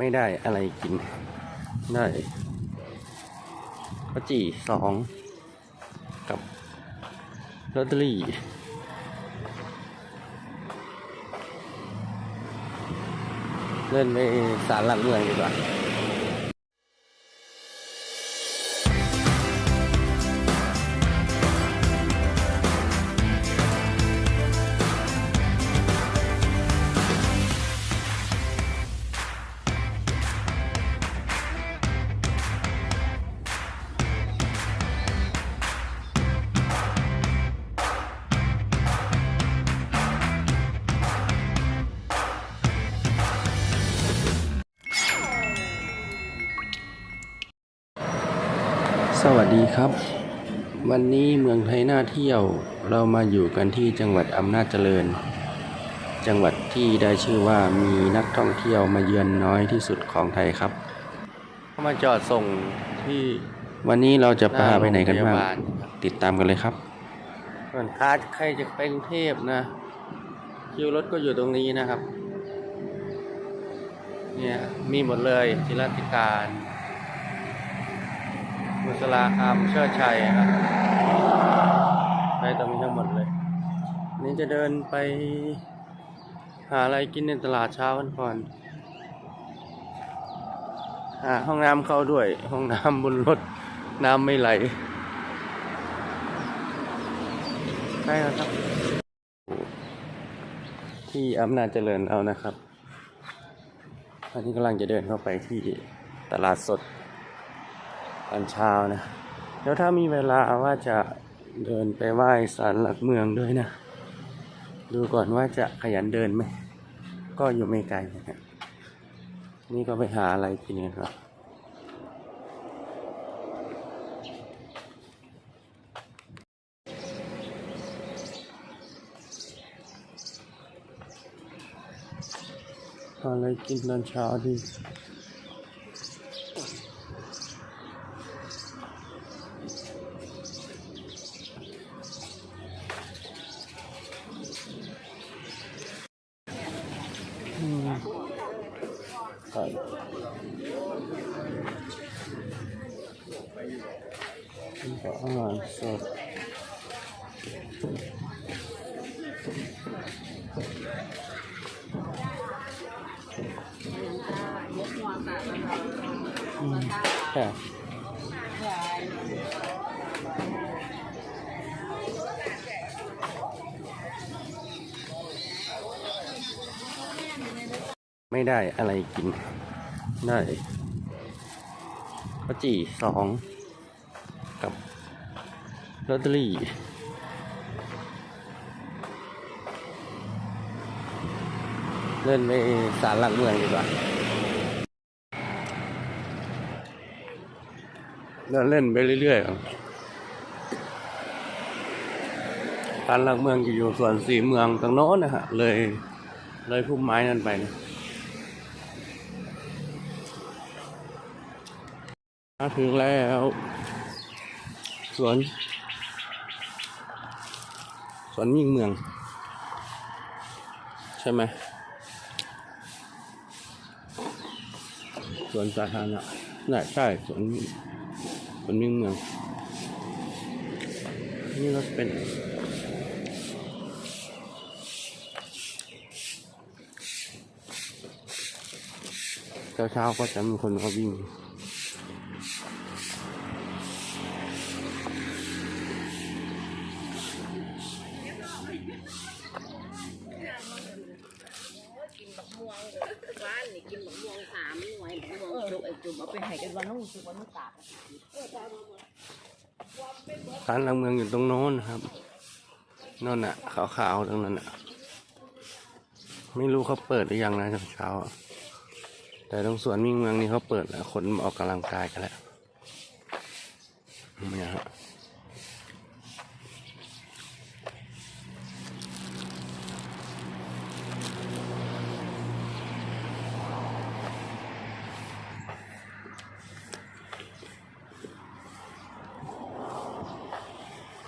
ไม่ได้อะไรกิน ได้ข้าวจี่สองกับลอตเตอรี่เล่นไปสารหลักเมืองดีกว่า ดีครับ วันนี้เมืองไทยน่าเที่ยวเรามาอยู่กันที่จังหวัดอำนาจเจริญ จังหวัดที่ได้ชื่อว่ามีนักท่องเที่ยวมาเยือนน้อยที่สุดของไทยครับมาจอดส่งที่วันนี้เราจะพาไปไหนกันบ้างติดตามกันเลยครับส่วนคาใครจะไปกรุงเทพนะ คิวรถก็อยู่ตรงนี้นะครับ เนี่ยมีหมดเลยจิรัติการ บุษราคำเชิดชัยครับไปตรงนี้ทั้งหมดเลย นี่จะเดินไปหาอะไรกินในตลาดเช้ากันก่อนหาห้องน้ำเข้าด้วย ห้องน้ำบนรถ น้ำไม่ไหลใช่แล้วครับ ที่อำนาจเจริญเอานะครับอันนี้กำลังจะเดินเข้าไปที่ตลาดสด อนเช้านะแล้วถ้ามีเวลาว่าจะเดินไปไหว้ศาลหลักเมืองด้วยนะ ดูก่อนว่าจะขยันเดินไหม ก็อยู่ไม่ไกลนะนี่ก็ไปหาอะไรกินกันครับอะไรกินตอนเช้าดี ใช่นี่ก็อาหารสดอืมค่ะ ไม่ได้อะไรกิน ได้ข้าวจี่สองกับลอตเตอรี่เล่นไปสารหลักเมืองดีกว่าเดินเล่นไปเรื่อยๆครับสารหลักเมืองจะอยู่ส่วนสีเมืองตรงโน้นนะฮะ เลยเลยพุ่มไม้นั่นไปนะ มาถึงแล้ว สวน สวนยิ่งเมือง ใช่ไหมสวนสาธารณะน่ใช่สวนสวนยิ่งเมือง นี่ก็เป็นเช้าๆก็จะมีคนเขาวิ่ง บ้านนี่กินมะม่วงสามหน่วยมะม่วงจุกไอ้จุ่มเอาไปให้กันวันนู้นจุกวันนู้นตาก ศานหลังเมืองอยู่ตรงโน้นนะครับนั่นน่ะขาวๆตรงนั้นน่ะ ไม่รู้เขาเปิดหรือยังนะเช้าๆแต่ตรงสวนมิ่งเมืองนี่เขาเปิดแล้วคนออกกำลังกายกันแล้วเนี่ยฮะ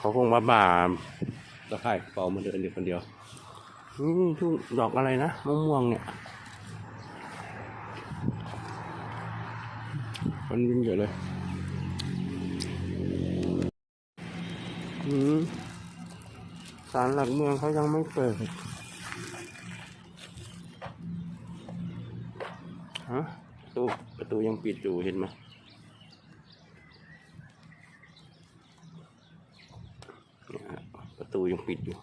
เขาคงมาบ่าตะไคร่เป่ามาเดินเดียวคนเดียวนี่ทุ่งดอกอะไรนะมะม่วงเนี่ยคนวิ่งเยอะเลยอืมศาลหลักเมืองเขายังไม่เปิดฮะประตูประตูยังปิดอยู่เห็นไหมเนี่ยฮะประตู ยังปิดอยู่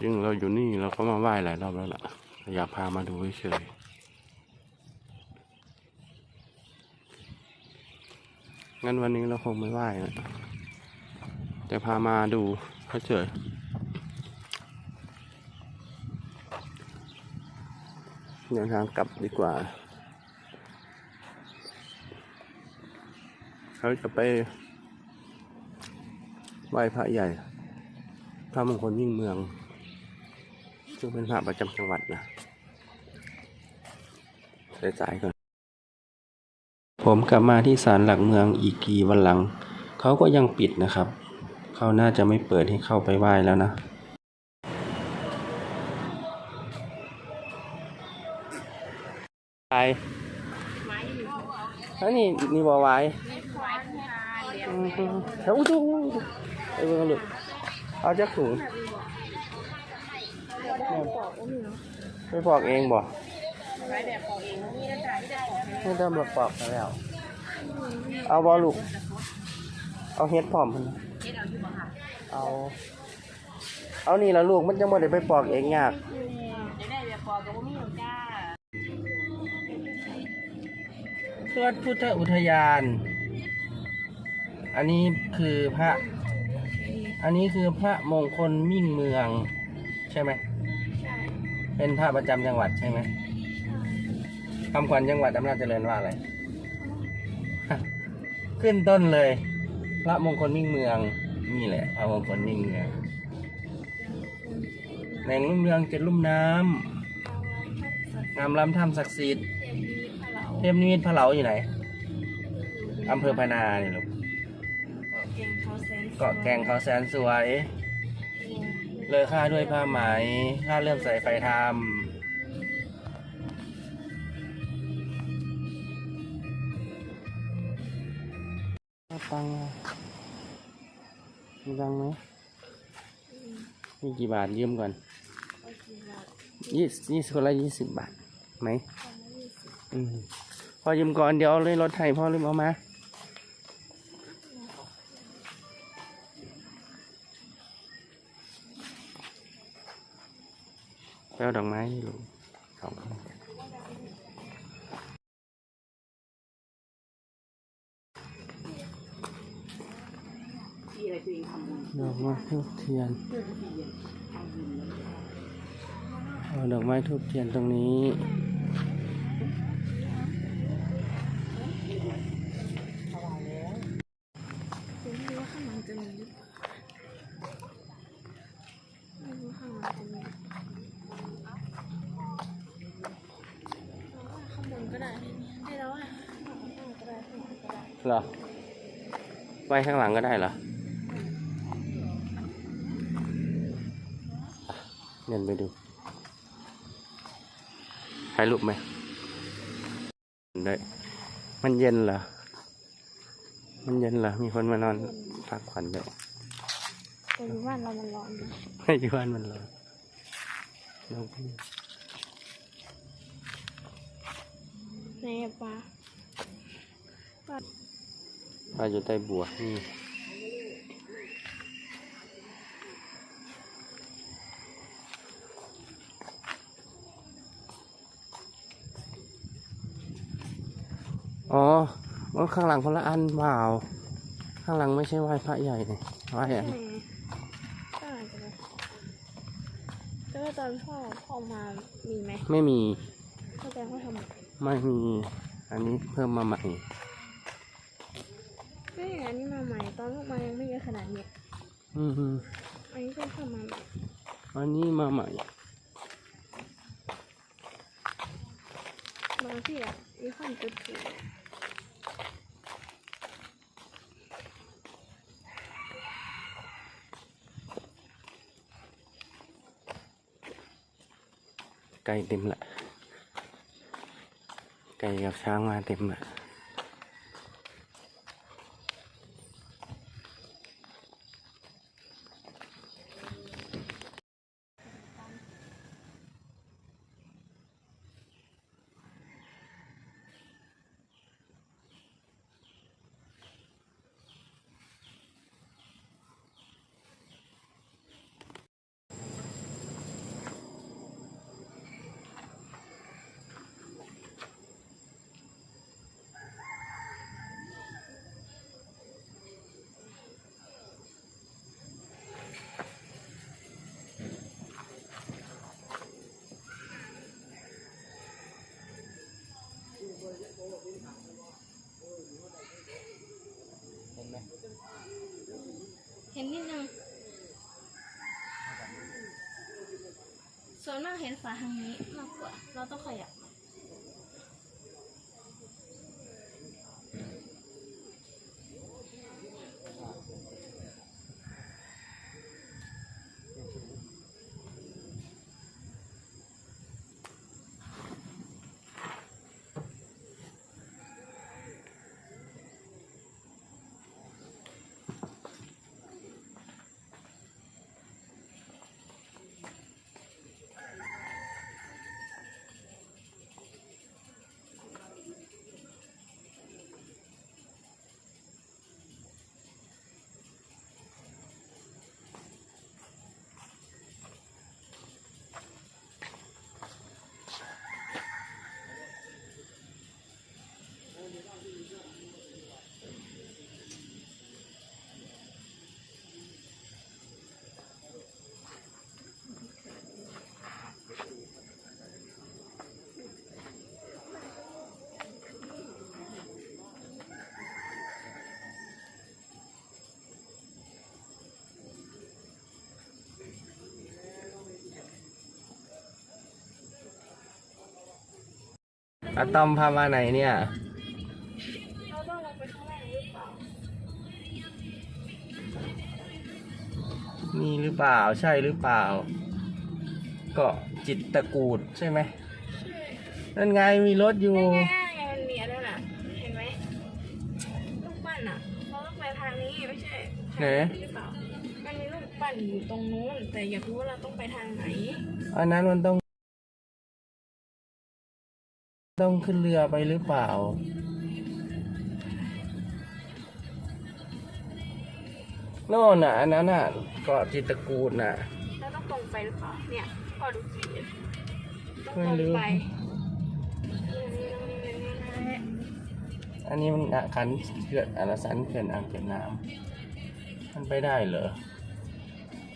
จริงเราอยู่นี่เราก็มาไหว้หลายรอบแล้วล่ะ อยากพามาดูเฉยงั้นวันนี้เราคงไม่ไหว้นะแต่พามาดูเฉยเดินทางกลับดีกว่า เขาจะไปไหว้พระใหญ่พระมงคลยิ่งเมือง ซึ่งเป็นพระประจำจังหวัดนะสายๆก่อน ผมกลับมาที่ศาลหลักเมืองอีกกี่วันหลัง เขาก็ยังปิดนะครับ เขาน่าจะไม่เปิดให้เข้าไปไหว้แล้วนะไปแล้วนี่นี่บอไว้ เรียนอืมๆแล้วอู้ดูไอ้เบิ่งลูกเอาจักถุงไปปอกเองบ่ไม้แบบของเองนี่นะจ๊ะที่จะของไม่ได้มาปอกแล้ว เอาบอลูก เอาเฮ็ดพร้อมมันเอา เอานี่ละลูกมันจะม่ได้ไปปอกเองยากจะได้แบบพอกับบ่มีหรอพุทธอุทยาน อันนี้คือพระ อันนี้คือพระมงคลมิ่งเมือง ใช่ไหมเป็นพระประจำจังหวัดใช่ไหมคำขวัญจังหวัดอำนาจเจริญว่าอะไร ขึ้นต้นเลย พระมงคลมิ่งเมือง นี่แหละ พระมงคลมิ่งเมืองแหล่งลุ่มเรืองเจ็ดลุ่มน้ำงามล้ำถ้ำศักดิ์สิทธิ์ เทพนิมิตรพระเหลาอยู่ไหนอำเภอพะนาเนี่ยลูก เกาะแกงเขาแสนสวย เลอค่าด้วยผ้าไหมค่าเลื่อมใสไฟธรรมตังมีตังไหมมีกี่บาทยืมก่อนยี่สิบยี่สิบคนละยี่สิบบาทไหมอืมพอยืมก่อนเดี๋ยวเอาเลยรถไถพ่อลืมเอามา แล้วดอกไม้ลุงสองดอกไม้ทุบเทียนเอาดอกไม้ทุบเทียนตรงนี้ เหรอไว้ข้างหลังก็ได้เหรอเดินไปดูถ่ายรูปไหมได้มันเย็นเหรอ มันเย็นเหรอ มีคนมานอนพักผ่อนด้วยแต่อยู่บ้านเรามันร้อนนะให้อยู่บ้านมันร้อนเราก็ในปลา ปลาอยู่ใต้บัวนี่อ๋อว่าข้างหลังคนละอันเปล่า ข้างหลังไม่ใช่ไหว้พระใหญ่เนี่ยไหว้อันแหมก็อาจจะเป็นแต่ว่าตอนพ่อพ่อมามีไหม ไม่มีเข้าใจว่าทำไมไม่มี อันนี้เพิ่มมาใหม่ ก็อย่างอันนี้มาใหม่ตอนพวกมายังไม่เยอะขนาดเนี้ยอือฮึอันนี้ก็เข้ามาใหม่อันนี้มาใหม่บางที่อะมีความจุดถูกไก่เต็มละไก่กับช้างมาเต็มละ ห็นนิดนึง ส่วนมากเห็นฝาทางนี้มากกว่า เราต้องขยับ อะตอมพามาไหนเนี่ยเราต้องลงไปข้างล่างหรือเปล่านี่หรือเปล่าใช่หรือเปล่าเกาะจิตตะกูดใช่ไหมนั่นไงมีรถอยู่ไงไงมันมีอะไรน่ะ เห็นไหมลูกปั้นอะ เราต้องไปทางนี้ไม่ใช่ทางไหนหรือเปล่ามันมีลูกปั้นอยู่ตรงนู้น แต่อยากรู้ว่าเราต้องไปทางไหน อันนั้นมันต้อง ต้องขึ้นเรือไปหรือเปล่า โน่นน่ะอันนั้นน่ะเกาะจิตตะกูดน่ะเราต้องตรงไปหรือเปล่า เนี่ยพอดูสิต้องไม่ตรงรู้ไปนี่นี่นี่นี่นี่อันนี้มันอะขันเขื่อนอลสันเขื่อนอ่างเก็บน้ำมันไปได้เหรอ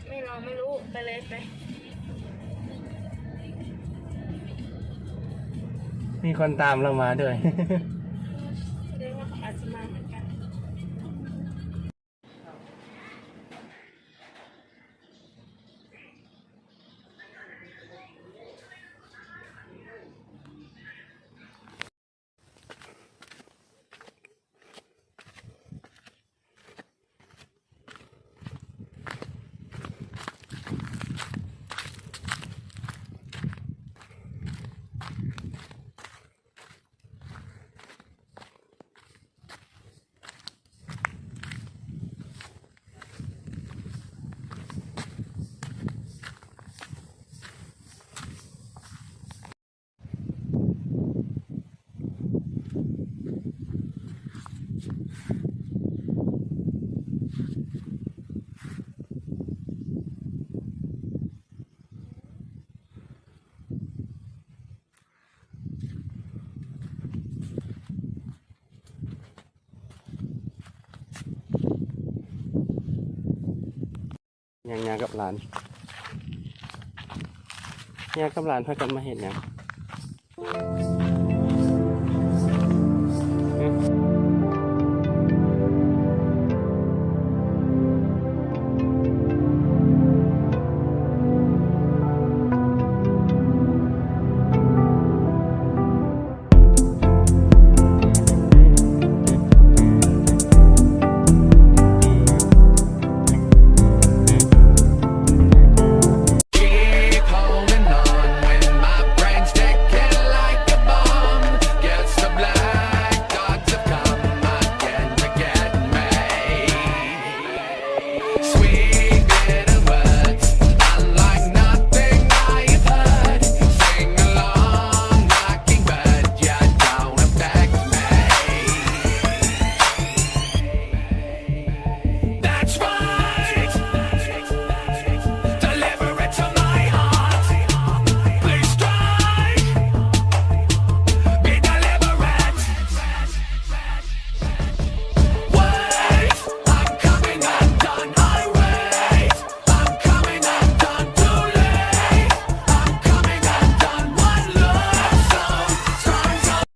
ไม่ลองไม่รู้ ไปเลยไป มีคนตามเรามาด้วย แสดงว่าเขาอาจจะมาเหมือนกัน ยังยากับหลานยากับหลานพากันมาเห็นยัง